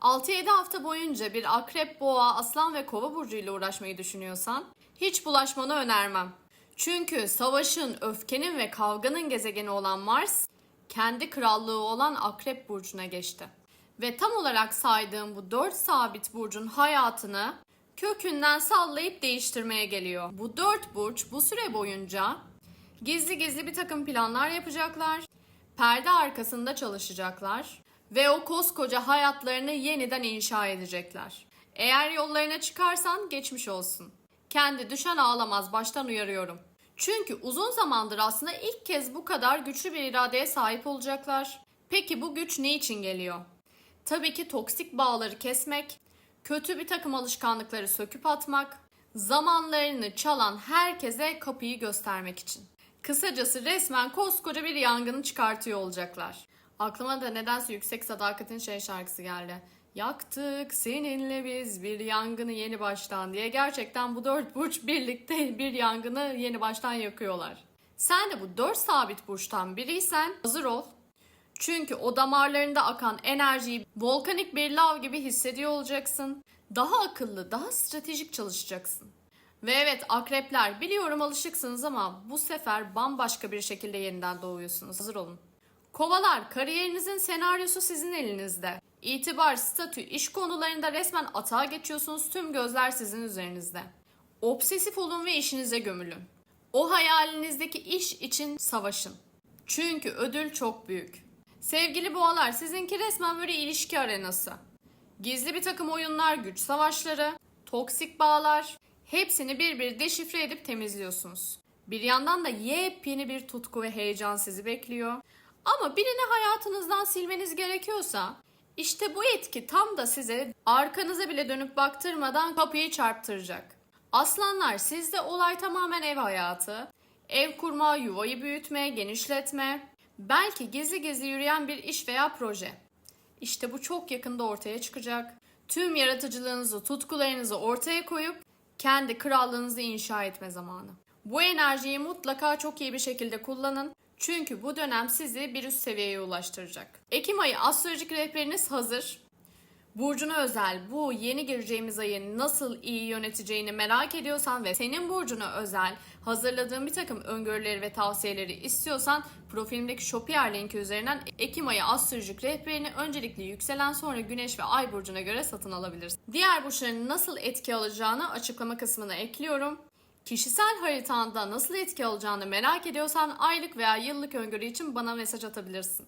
6-7 hafta boyunca bir akrep, boğa, aslan ve kova burcu ile uğraşmayı düşünüyorsan hiç bulaşmanı önermem. Çünkü savaşın, öfkenin ve kavganın gezegeni olan Mars kendi krallığı olan akrep burcuna geçti. Ve tam olarak saydığım bu 4 sabit burcun hayatını kökünden sallayıp değiştirmeye geliyor. Bu 4 burç bu süre boyunca gizli gizli bir takım planlar yapacaklar. Perde arkasında çalışacaklar ve o koskoca hayatlarını yeniden inşa edecekler. Eğer yollarına çıkarsan geçmiş olsun. Kendi düşen ağlamaz baştan uyarıyorum. Çünkü uzun zamandır aslında ilk kez bu kadar güçlü bir iradeye sahip olacaklar. Peki bu güç ne için geliyor? Tabii ki toksik bağları kesmek, kötü bir takım alışkanlıkları söküp atmak, zamanlarını çalan herkese kapıyı göstermek için. Kısacası resmen koskoca bir yangını çıkartıyor olacaklar. Aklıma da nedense Yüksek Sadakat'in şey şarkısı geldi. Yaktık seninle biz bir yangını yeni baştan diye gerçekten bu dört burç birlikte bir yangını yeni baştan yakıyorlar. Sen de bu dört sabit burçtan biriysen hazır ol. Çünkü o damarlarında akan enerjiyi volkanik bir lav gibi hissediyor olacaksın. Daha akıllı, daha stratejik çalışacaksın. Ve evet akrepler biliyorum alışıksınız ama bu sefer bambaşka bir şekilde yeniden doğuyorsunuz. Hazır olun. Kovalar, kariyerinizin senaryosu sizin elinizde. İtibar, statü, iş konularında resmen atağa geçiyorsunuz. Tüm gözler sizin üzerinizde. Obsesif olun ve işinize gömülün. O hayalinizdeki iş için savaşın. Çünkü ödül çok büyük. Sevgili boğalar, sizinki resmen böyle ilişki arenası. Gizli bir takım oyunlar, güç savaşları, toksik bağlar, hepsini bir bir deşifre edip temizliyorsunuz. Bir yandan da yepyeni bir tutku ve heyecan sizi bekliyor. Ama birini hayatınızdan silmeniz gerekiyorsa işte bu etki tam da size arkanıza bile dönüp baktırmadan kapıyı çarptıracak. Aslanlar sizde olay tamamen ev hayatı. Ev kurma, yuvayı büyütme, genişletme, belki gizli gizli yürüyen bir iş veya proje. İşte bu çok yakında ortaya çıkacak. Tüm yaratıcılığınızı, tutkularınızı ortaya koyup kendi krallığınızı inşa etme zamanı. Bu enerjiyi mutlaka çok iyi bir şekilde kullanın. Çünkü bu dönem sizi bir üst seviyeye ulaştıracak. Ekim ayı astrolojik rehberiniz hazır. Burcuna özel bu yeni gireceğimiz ayı nasıl iyi yöneteceğini merak ediyorsan ve senin burcuna özel hazırladığım bir takım öngörüleri ve tavsiyeleri istiyorsan profilimdeki Shopier linki üzerinden Ekim ayı astrolojik rehberini öncelikle yükselen sonra güneş ve ay burcuna göre satın alabilirsin. Diğer burçların nasıl etki alacağını açıklama kısmına ekliyorum. Kişisel haritanda nasıl etki alacağını merak ediyorsan aylık veya yıllık öngörü için bana mesaj atabilirsin.